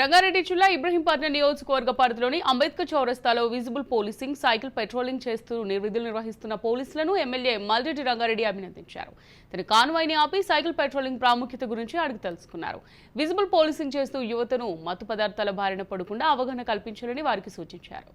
రంగారెడ్డి జిల్లా ఇబ్రహీంపట్నం నియోజకవర్గ పరిధిలోని అంబేద్కర్ చౌరస్తాలో విజిబుల్ పోలీసింగ్ సైకిల్ పెట్రోలింగ్ చేస్తూ విధులు నిర్వహిస్తున్న పోలీసులను ఎమ్మెల్యే మల్రెడ్డి రంగారెడ్డి అభినందించారు. తన కాన్వాయ్ని ఆపి సైకిల్ పెట్రోలింగ్ ప్రాముఖ్యత గురించి అడిగి తెలుసుకున్నారు. విజిబుల్ పోలీసింగ్ చేస్తూ యువతను మత్తు పదార్థాల బారిన పడకుండా అవగాహన కల్పించాలని వారికి సూచించారు.